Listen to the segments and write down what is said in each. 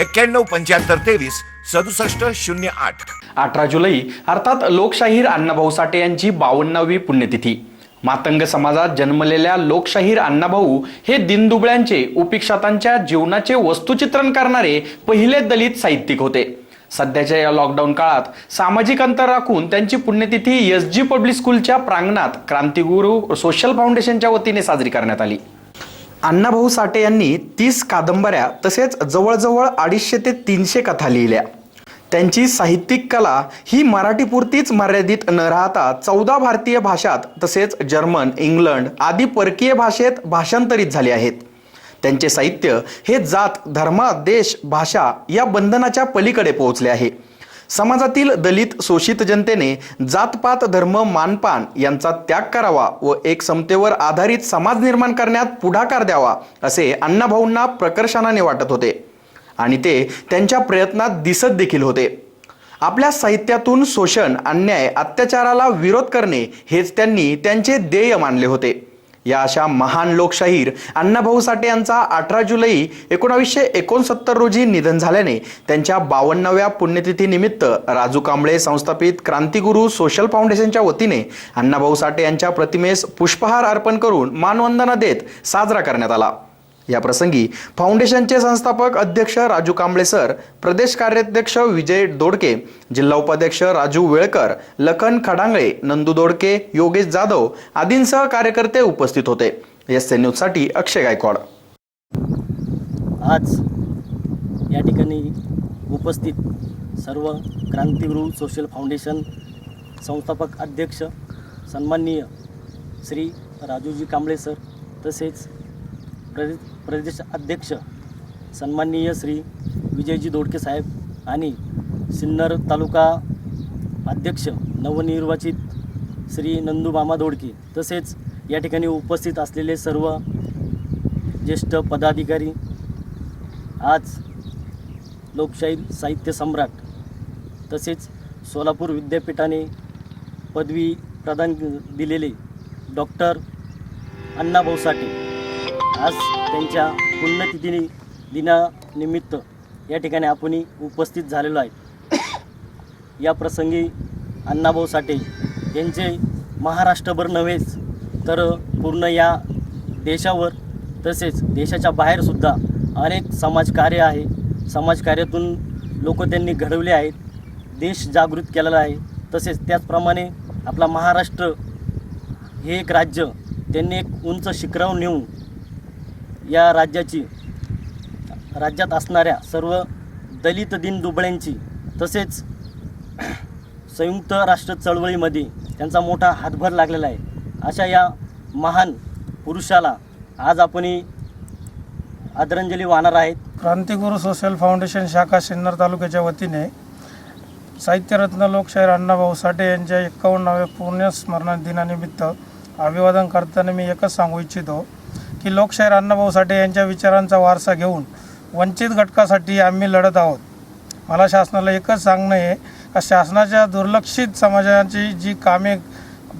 एक्क्याण्णव पंच्याहत्तर तेवीस सदुसष्ट शून्य आठ. अठरा जुलै अर्थात लोकशाहीर अण्णाभाऊ साठे यांची बावन्नावी पुण्यतिथी. मातंग समाजात जन्मलेल्या लोकशाहीर अण्णाभाऊ हे दिनदुबळ्यांचे उपिक्षतांच्या जीवनाचे वस्तुचित्रण करणारे पहिले दलित साहित्यिक होते. सध्याच्या या लॉकडाऊन काळात सामाजिक अंतर राखून त्यांची पुण्यतिथी एस जी पब्लिक स्कूलच्या प्रांगणात क्रांतिगुरू सोशल फाउंडेशनच्या वतीने साजरी करण्यात आली. अण्णाभाऊ साठे यांनी तीस कादंबऱ्या तसेच जवळजवळ अडीचशे ते तीनशे कथा लिहिल्या. त्यांची साहित्यिक कला ही मराठीपुरतीच मर्यादित न राहता चौदा भारतीय भाषात तसेच जर्मन इंग्लंड आदी परकीय भाषेत भाषांतरित झाले आहेत. त्यांचे साहित्य हे जात धर्मा देश भाषा या बंधनाच्या पलीकडे पोहोचले आहे. समाजातील दलित शोषित जनतेने जातपात धर्म मानपान यांचा त्याग करावा व एक समतेवर आधारित समाज निर्माण करण्यात पुढाकार द्यावा असे अण्णाभाऊंना प्रकर्षाने वाटत होते. आणि ते त्यांच्या प्रयत्नात दिसत देखील होते. आपल्या साहित्यातून शोषण अन्याय अत्याचाराला विरोध करणे हेच त्यांनी त्यांचे ध्येय मानले होते. या अशा महान लोकशाहीर अण्णाभाऊ साठे यांचा अठरा जुलै एकोणावीसशे एकोणसत्तर रोजी निधन झाल्याने त्यांच्या बावन्नाव्या पुण्यतिथीनिमित्त राजू कांबळे संस्थापित क्रांतिगुरू सोशल फाउंडेशनच्या वतीने अण्णाभाऊ साठे यांच्या प्रतिमेस पुष्पहार अर्पण करून मानवंदना देत साजरा करण्यात आला. या प्रसंगी फाउंडेशनचे संस्थापक अध्यक्ष राजू कांबळे सर प्रदेश कार्याध्यक्ष विजय दोडके जिल्हा उपाध्यक्ष राजू वेळकर लखन खडांगळे नंदू दोडके योगेश जाधव आदींसह कार्यकर्ते उपस्थित होते. एस एन न्यूजसाठी अक्षय गायकवाड. आज या ठिकाणी उपस्थित सर्व क्रांतिगुरू सोशल फाउंडेशन संस्थापक अध्यक्ष सन्माननीय श्री राजूजी कांबळे सर तसेच प्रदे प्रदेश अध्यक्ष सन्माननीय श्री विजयजी दोडके साहेब आणि सिन्नर तालुका अध्यक्ष नवनिर्वाचित श्री नंदूमामा दोडके तसेच या ठिकाणी उपस्थित असलेले सर्व ज्येष्ठ पदाधिकारी आज लोकशाही साहित्य सम्राट तसेच सोलापूर विद्यापीठाने पदवी प्रदान दिलेले डॉक्टर अण्णाभाऊ साठे आज त्यांच्या पुण्यतिथी दिनानिमित्त या ठिकाणी आपण उपस्थित झालेलो आहे. या प्रसंगी अण्णाभाऊ साठे यांचे महाराष्ट्रभर नव्हेच तर पूर्ण या देशावर तसेच देशाच्या बाहेरसुद्धा अनेक समाजकार्य आहे. समाजकार्यातून लोक त्यांनी घडवले आहेत देश जागृत केलेला आहे. तसेच त्याचप्रमाणे आपला महाराष्ट्र हे एक राज्य त्यांनी एक उंच शिखरावर नेऊन या राज्याची राज्यात असणाऱ्या सर्व दलित दिनदुबळ्यांची तसेच संयुक्त राष्ट्र चळवळीमध्ये त्यांचा मोठा हातभार लागलेला आहे. अशा या महान पुरुषाला आज आपण आदरांजली वाहणार आहेत. क्रांतिगुरू सोशल फाउंडेशन शाखा सिन्नर तालुक्याच्या वतीने साहित्यरत्न लोकशाहीर अण्णाभाऊ साठे यांच्या एक्कावन्नाव्या पुण्यस्मरण दिनानिमित्त अभिवादन करताना मी एकच सांगू इच्छितो. की लोकशाहीर अण्णाभाऊ साठे यांच्या विचारांचा वारसा घेऊन वंचित घटकासाठी आम्ही लढत आहोत. मला शासनाला एकच सांगणं आहे का शासनाच्या दुर्लक्षित समाजाची जी कामे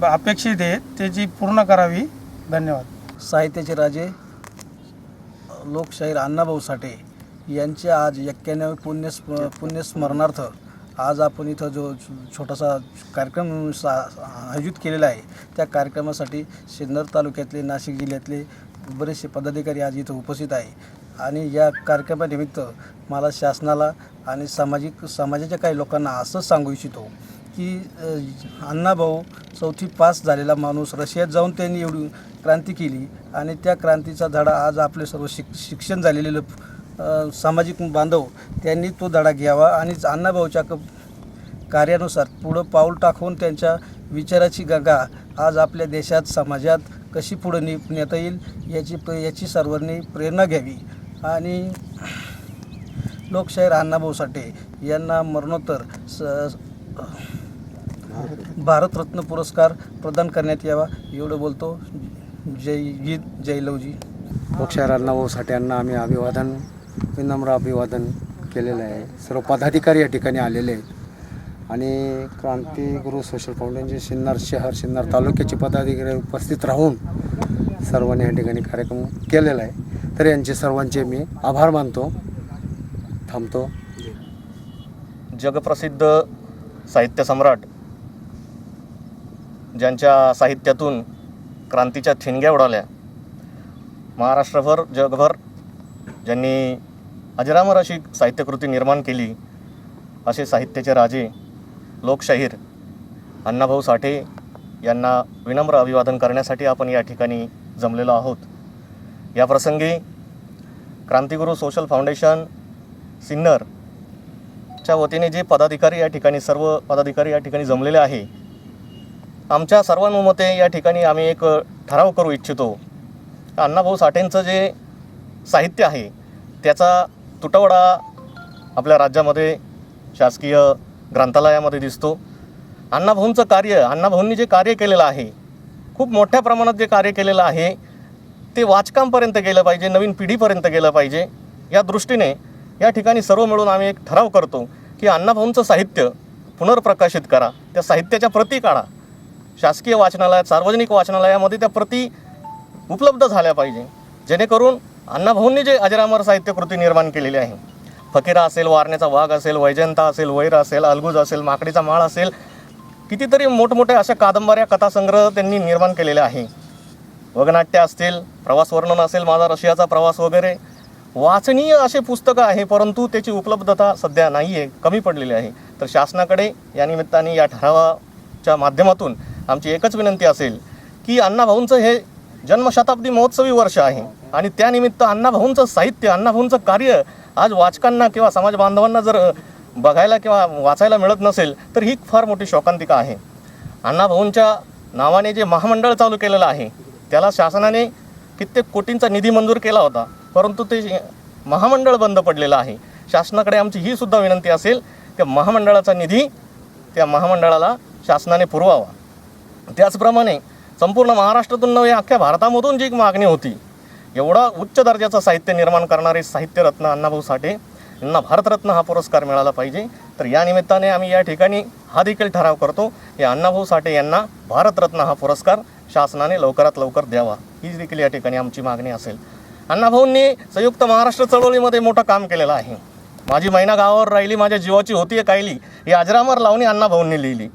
अपेक्षित आहे त्याची पूर्ण करावी. धन्यवाद. साहित्याचे राजे लोकशाहीर अण्णाभाऊ साठे यांचे आज एक्क्याण्णव पुण्यस्म पुण्यस्मरणार्थ आज आपण इथं जो छोटासा कार्यक्रम सा आयोजित केलेला आहे त्या कार्यक्रमासाठी सिन्नर तालुक्यातले नाशिक जिल्ह्यातले बरेचसे पदाधिकारी आज इथं उपस्थित आहे. आणि या कार्यक्रमानिमित्त मला शासनाला आणि सामाजिक समाजाच्या काही लोकांना असं सांगू इच्छितो की अण्णाभाऊ चौथी पास झालेला माणूस रशियात जाऊन त्यांनी एवढी क्रांती केली आणि त्या क्रांतीचा धडा आज आपले सर्व शिक शिक्षण झालेले सामाजिक बांधव त्यांनी तो धडा घ्यावा आणि अण्णाभाऊच्या क कार्यानुसार पुढं पाऊल टाकून त्यांच्या विचाराची गंगा आज आपल्या देशात समाजात कशी पुढे नि नेता येईल याची प्र याची सर्वांनी प्रेरणा घ्यावी. आणि लोकशाहीर अण्णाभाऊ साठे यांना मरणोत्तर स भारतरत्न पुरस्कार प्रदान करण्यात यावा एवढं बोलतो. जय गीत जय लवजी लोकशाहीर अण्णाभाऊ साठे यांना आम्ही अभिवादन विनम्र अभिवादन केलेलं आहे. सर्व पदाधिकारी या ठिकाणी आलेले आहेत. आणि क्रांतिगुरू सोशल फाउंडेशनचे सिन्नर शहर सिन्नर तालुक्याचे पदाधिकारी उपस्थित राहून सर्वांनी या ठिकाणी कार्यक्रम केलेला आहे. तर यांचे सर्वांचे मी आभार मानतो. थांबतो. जगप्रसिद्ध साहित्य सम्राट ज्यांच्या साहित्यातून क्रांतीच्या ठिणग्या उडाल्या. महाराष्ट्रभर जगभर ज्यांनी अजरामर अशी साहित्यकृती निर्माण केली असे साहित्याचे राजे लोकशाहीर अण्णाभाऊ साठे यांना विनम्र अभिवादन करण्यासाठी आपण या ठिकाणी जमलेलो आहोत. या प्रसंगी क्रांतिगुरू सोशल फाउंडेशन सिन्नर च्या वतीने जे पदाधिकारी या ठिकाणी सर्व पदाधिकारी या ठिकाणी जमलेले आहे आमच्या सर्वानुमते या ठिकाणी आम्ही एक ठराव करू इच्छितो. अण्णाभाऊ साठेंचं जे साहित्य आहे त्याचा तुटवडा आपल्या राज्यामध्ये शासकीय ग्रंथालयामध्ये दिसतो. अण्णाभाऊंचं कार्य अण्णाभाऊंनी जे कार्य केलेलं आहे खूप मोठ्या प्रमाणात जे कार्य केलेलं आहे ते वाचकांपर्यंत गेलं पाहिजे नवीन पिढीपर्यंत गेलं पाहिजे. या दृष्टीने या ठिकाणी सर्व मिळून आम्ही एक ठराव करतो की अण्णाभाऊंचं साहित्य पुनर्प्रकाशित करा. त्या साहित्याच्या प्रती काढा. शासकीय वाचनालयात सार्वजनिक वाचनालयामध्ये त्या प्रती उपलब्ध झाल्या पाहिजे. जेणेकरून अण्णाभाऊंनी जे अजरामर साहित्यकृती निर्माण केलेली आहे फकीरा असेल वारण्याचा वाघ असेल वैजंता असेल वैर असेल अलगुज असेल माकडीचा माळ असेल कितीतरी मोठमोठ्या अशा कादंबऱ्या कथासंग्रह त्यांनी निर्माण केलेले आहे. वगनाट्य असतील प्रवास वर्णन असेल माझा रशियाचा प्रवास वगैरे. वाचनीय असे पुस्तकं आहे परंतु त्याची उपलब्धता सध्या नाही आहे कमी पडलेली आहे. तर शासनाकडे या निमित्ताने या ठरावाच्या माध्यमातून आमची एकच विनंती असेल की अण्णाभाऊंचं हे जन्मशताब्दी महोत्सवी वर्ष आहे. आणि त्यानिमित्त अण्णाभाऊंचं साहित्य अण्णाभाऊंचं कार्य आज वाचकांना किंवा समाज बांधवांना जर बघायला किंवा वाचायला मिळत नसेल तर ही फार मोठी शोकांतिका आहे. अण्णाभाऊंच्या नावाने जे महामंडळ चालू केलेलं आहे त्याला शासनाने कित्येक कोटींचा निधी मंजूर केला होता परंतु ते महामंडळ बंद पडलेलं आहे. शासनाकडे आमची ही सुद्धा विनंती असेल त्या महामंडळाचा निधी त्या महामंडळाला शासनाने पुरवावा. त्याचप्रमाणे संपूर्ण महाराष्ट्रातून नव्हे अख्ख्या भारतामधून जी मागणी होती एवढा उच्च दर्जाचं साहित्य निर्माण करणारे साहित्यरत्न अण्णाभाऊ साठे यांना भारतरत्न हा पुरस्कार मिळाला पाहिजे. तर या निमित्ताने आम्ही या ठिकाणी हा देखील ठराव करतो की अण्णाभाऊ साठे यांना भारतरत्न हा पुरस्कार शासनाने लवकरात लवकर द्यावा. ही देखील या ठिकाणी आमची मागणी असेल. अण्णाभाऊंनी संयुक्त महाराष्ट्र चळवळीमध्ये मोठं काम केलेलं आहे. माझी मैना गावावर राहिली माझ्या जीवाची होती कायली ही अजरामर लावणी अण्णाभाऊंनी लिहिली.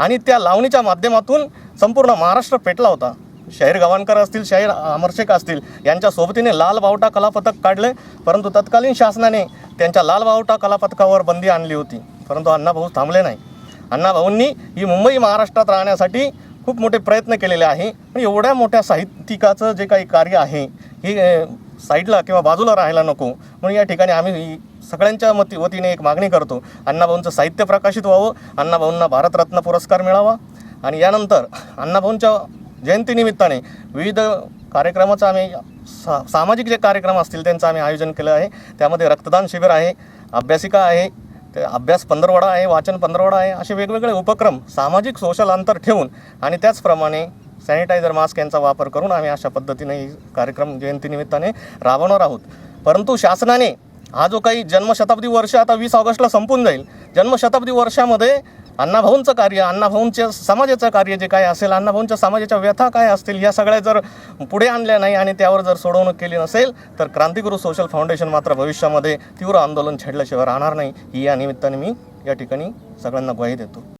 आणि त्या लावणीच्या माध्यमातून संपूर्ण महाराष्ट्र पेटला होता. शाहीर गावणकर असतील शाहीर अमरशेख असतील यांच्या सोबतीने लाल बावटा कलापथक काढले. परंतु तत्कालीन शासनाने त्यांच्या लाल बावटा कलापथकावर बंदी आणली होती. परंतु अण्णाभाऊ थांबले नाही. अण्णाभाऊंनी ही मुंबई महाराष्ट्रात राहण्यासाठी खूप मोठे प्रयत्न केलेले आहे. पण एवढ्या मोठ्या साहित्यिकाचं जे काही कार्य आहे हे साईडला किंवा बाजूला राहायला नको. म्हणून या ठिकाणी आम्ही सगळ्यांच्या मती वतीने एक मागणी करतो. अण्णाभाऊंचं साहित्य प्रकाशित व्हावं. अण्णाभाऊंना भारतरत्न पुरस्कार मिळावा. आणि यानंतर अण्णाभाऊंच्या जयंतीनिमित्ताने विविध कार्यक्रमाचं आम्ही सा सामाजिक जे कार्यक्रम असतील त्यांचं आम्ही आयोजन केलं आहे. त्यामध्ये रक्तदान शिबिर आहे अभ्यासिका आहे ते अभ्यास पंधरवडा आहे वाचन पंधरवडा आहे असे वेगवेगळे उपक्रम सामाजिक सोशल अंतर ठेवून आणि त्याचप्रमाणे सॅनिटायझर मास्क यांचा वापर करून आम्ही अशा पद्धतीने ही कार्यक्रम जयंतीनिमित्ताने राबवणार आहोत. परंतु शासनाने हा जो काही जन्मशताब्दी वर्ष आता वीस ऑगस्टला संपून जाईल. जन्मशताब्दी वर्षामध्ये अण्णाभाऊंचं कार्य अण्णाभाऊंच्या समाजाचं कार्य जे काय असेल अण्णाभाऊंच्या समाजाच्या व्यथा काय असतील या सगळ्या जर पुढे आणल्या नाही आणि त्यावर जर सोडवणूक केली नसेल तर क्रांतिगुरू सोशल फाउंडेशन मात्र भविष्यामध्ये तीव्र आंदोलन छेडल्याशिवाय राहणार नाही. ही या निमित्ताने मी या ठिकाणी सगळ्यांना ग्वाही देतो.